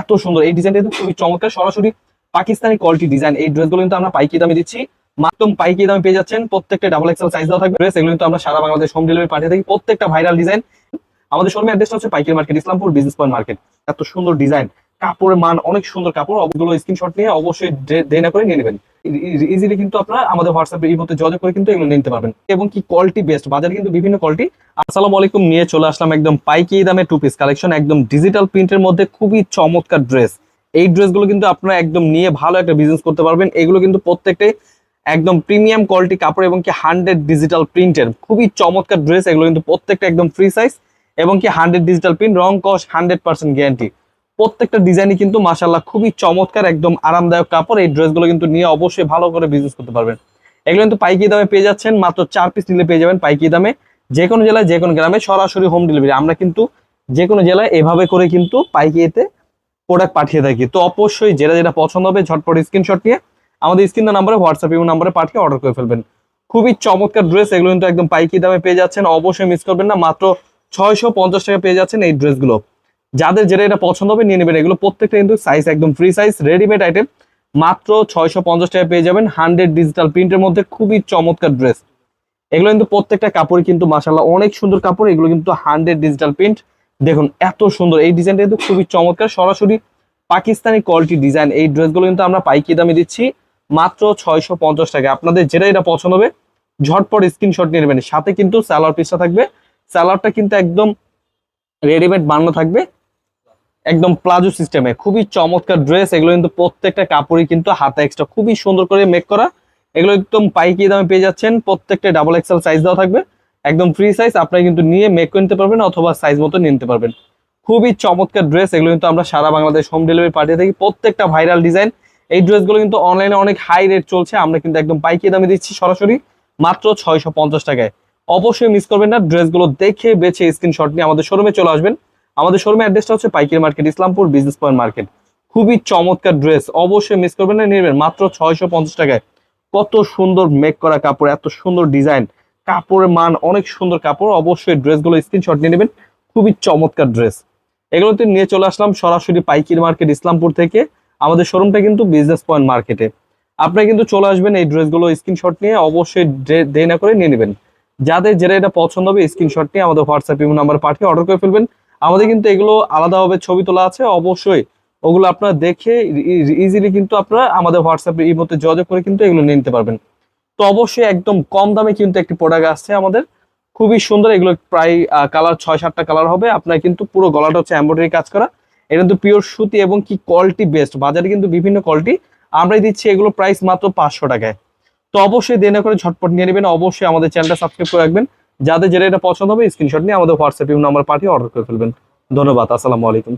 এত সুন্দর। এই ডিজাইনটা কিন্তু খুবই চমৎকার। সরাসরি পাকিস্তানি কোয়ালিটি ডিজাইন এই ড্রেসগুলো কিন্তু আমরা পাইকি দামে দিচ্ছি। মাত্র পাইকি দামে পেয়ে যাচ্ছেন। প্রত্যেকটা ডাবল এক্সেল সাইজ দেওয়া থাকবে। ড্রেস এগুলো কিন্তু আমরা সারা বাংলাদেশ হোম ডেলিভারি পাঠিয়ে থাকি। প্রত্যেকটা ভাইরাল ডিজাইন আমাদের শোরুমের অ্যাড্রেসটা হচ্ছে পাইকারি market Islampur business point market এত সুন্দর ডিজাইন কাপড়ের মান অনেক সুন্দর কাপড়। ওগুলো স্ক্রিনশট নিয়ে অবশ্যই দেনা করে নিয়ে নেবেন। ইজিলি কিন্তু আপনারা আমাদের হোয়াটসঅ্যাপে এই মধ্যে যোগাযোগ করে কিন্তু এগুলো নিতে পারবেন। এবং কি কোয়ালিটি বেস্ট বাজারে কিন্তু বিভিন্ন কোয়ালিটি আসসালামু আলাইকুম, নিয়ে চলে আসলাম একদম পাইকি দামে টু পিস কালেকশন একদম ডিজিটাল প্রিন্টের মধ্যে খুবই চমৎকার ড্রেস এই ড্রেসগুলো কিন্তু আপনারা একদম নিয়ে ভালো একটা বিজনেস করতে পারবেন। এগুলো কিন্তু প্রত্যেকটাই একদম প্রিমিয়াম কোয়ালিটি কাপড় এবং কি হান্ড্রেড ডিজিটাল প্রিন্টের খুবই চমৎকার ড্রেস এগুলো কিন্তু প্রত্যেকটা একদম ফ্রি সাইজ এবং কি হান্ড্রেড ডিজিটাল প্রিন্ট রং কস হান্ড্রেড পার্সেন্ট গ্যারান্টি প্রত্যেকটা ডিজাইনই কিন্তু মাসাল্লাহ খুবই চমৎকার, একদম আরামদায়ক কাপড়। এই ড্রেসগুলো কিন্তু নিয়ে অবশ্যই ভালো করে বিজনেস করতে পারবেন। এগুলো কিন্তু পাইকি দামে পেয়ে যাচ্ছেন, মাত্র চার পিস নিলে পেয়ে যাবেন পাইকি দামে। যে কোনো জেলায় যে কোনো গ্রামে সরাসরি হোম ডেলিভারি আমরা কিন্তু যে কোনো জেলায় এভাবে করে কিন্তু পাইকিতে প্রোডাক্ট পাঠিয়ে থাকি। তো অবশ্যই যেটা যেটা পছন্দ হবে, ঝটপট স্ক্রিনশট নিয়ে আমাদের স্ক্রিন নাম্বারে হোয়াটসঅ্যাপ ইউ নাম্বারে পাঠিয়ে অর্ডার করে ফেলবেন। খুবই চমৎকার ড্রেস এগুলো কিন্তু একদম পাইকি দামে পেয়ে যাচ্ছেন। অবশ্যই মিস করবেন না, মাত্র ছয়শো পঞ্চাশ টাকা পেয়ে যাচ্ছেন এই ড্রেসগুলো যাদের যেটা এটা পছন্দ হবে নিয়ে নেবেন। এগুলো প্রত্যেকটা কিন্তু সাইজ একদম ফ্রি সাইজ রেডিমেড আইটেম মাত্র ছয়শো পঞ্চাশ টাকা পেয়ে যাবেন হান্ড্রেড ডিজিটাল প্রিন্টের মধ্যে খুবই চমৎকার ড্রেস এগুলো কিন্তু প্রত্যেকটা কাপড় কিন্তু মাসাল্লাহ অনেক সুন্দর কাপড়, এগুলো কিন্তু হান্ড্রেড ডিজিটাল প্রিন্ট দেখুন, এত সুন্দর। এই ডিজাইনটা কিন্তু খুবই চমৎকার। সরাসরি পাকিস্তানি কোয়ালিটি ডিজাইন এই ড্রেসগুলো কিন্তু আমরা পাইকি দামে দিচ্ছি মাত্র ছয়শো পঞ্চাশ টাকা আপনাদের যেটা এটা পছন্দ হবে, ঝটপট স্ক্রিনশট নিয়ে নেবেন। সাথে কিন্তু স্যালার পিসটা থাকবে। স্যালারটা কিন্তু একদম রেডিমেড বানানো থাকবে। একদম প্লাজো সিস্টেমে। খুবই চমৎকার ড্রেস এগুলো কিন্তু প্রত্যেকটা কাপড়ই কিন্তু হাতে এক্সট্রা খুবই সুন্দর করে মেক করা। এগুলো একদম পাইকি দামে পেয়ে যাচ্ছেন, প্রত্যেকটা ডাবল এক্সেল সাইজ দেওয়া থাকবে। একদম ফ্রি সাইজ আপনারা কিন্তু নিয়ে মেক করে নিতে পারবেন অথবা সাইজ মতো নিতে পারবেন। খুবই চমৎকার ড্রেস এগুলো কিন্তু আমরা সারা বাংলাদেশ হোম ডেলিভারি পাঠিয়ে থাকি প্রত্যেকটা ভাইরাল ডিজাইন এই ড্রেসগুলো কিন্তু অনলাইনে অনেক হাই রেট চলছে, আমরা কিন্তু একদম পাইকি দামে দিচ্ছি সরাসরি, মাত্র ছয়শো পঞ্চাশ টাকায়। অবশ্যই মিস করবেন না ড্রেসগুলো দেখে বেছে স্ক্রিনশট নিয়ে আমাদের শোরুমে চলে আসবেন। আমাদের শোরুমের অ্যাড্রেসটা হচ্ছে পাইকারি market, Islampur business point market খুবই চমৎকার ড্রেস অবশ্যই মিস করবেন না নেবেন। মাত্র ছয়শো পঞ্চাশ টাকায়। কত সুন্দর মেক করা কাপড়, এত সুন্দর ডিজাইন কাপড়ের মান অনেক সুন্দর কাপড়, অবশ্যই ড্রেসগুলো স্ক্রিনশট নিয়ে নেবেন। খুবই চমৎকার ড্রেস এগুলোতে নিয়ে চলে আসলাম সরাসরি পাইকারি মার্কেট, ইসলামপুর থেকে। আমাদের শোরুমটা কিন্তু বিজনেস পয়েন্ট মার্কেটে আপনারা কিন্তু চলে আসবেন এই ড্রেসগুলো স্ক্রিনশট নিয়ে, অবশ্যই দেরি না করে নিয়ে নেবেন। যাদের যেটা এটা পছন্দ হবে স্ক্রিনশট নিয়ে আমাদের হোয়াটসঅ্যাপ নাম্বার পাঠিয়ে অর্ডার করে ফেলবেন। আমাদের কিন্তু এগুলো আলাদাভাবে ছবি তোলা আছে, অবশ্যই ওগুলো আপনারা দেখে ইজিলি কিন্তু আপনারা আমাদের হোয়াটসঅ্যাপে এই মধ্যে যোগাযোগ করে কিন্তু এগুলো নিতে পারবেন। তো অবশ্যই একদম কম দামে কিন্তু একটি প্রোডাক্ট আসছে আমাদের। খুবই সুন্দর, এগুলো প্রায় কালার ছয় সাতটা কালার হবে। আপনার কিন্তু পুরো গলাটা হচ্ছে এম্ব্রয়ডারি কাজ করা। এটা কিন্তু পিওর সুতি এবং কি কোয়ালিটি বেস্ট বাজারে কিন্তু বিভিন্ন কোয়ালিটি আমরাই দিচ্ছি এগুলো প্রাইস মাত্র পাঁচশো টাকায়। তো অবশ্যই দেনা করে ঝটপট নিয়ে নেবেন। অবশ্যই আমাদের চ্যানেলটা সাবস্ক্রাইব করে রাখবেন। যাদের যেটা এটা পছন্দ হবে স্ক্রিনশট নিয়ে আমাদের হোয়াটসঅ্যাপ নাম্বার পাঠিয়ে অর্ডার করে ফেলবেন। ধন্যবাদ, আসসালামু আলাইকুম।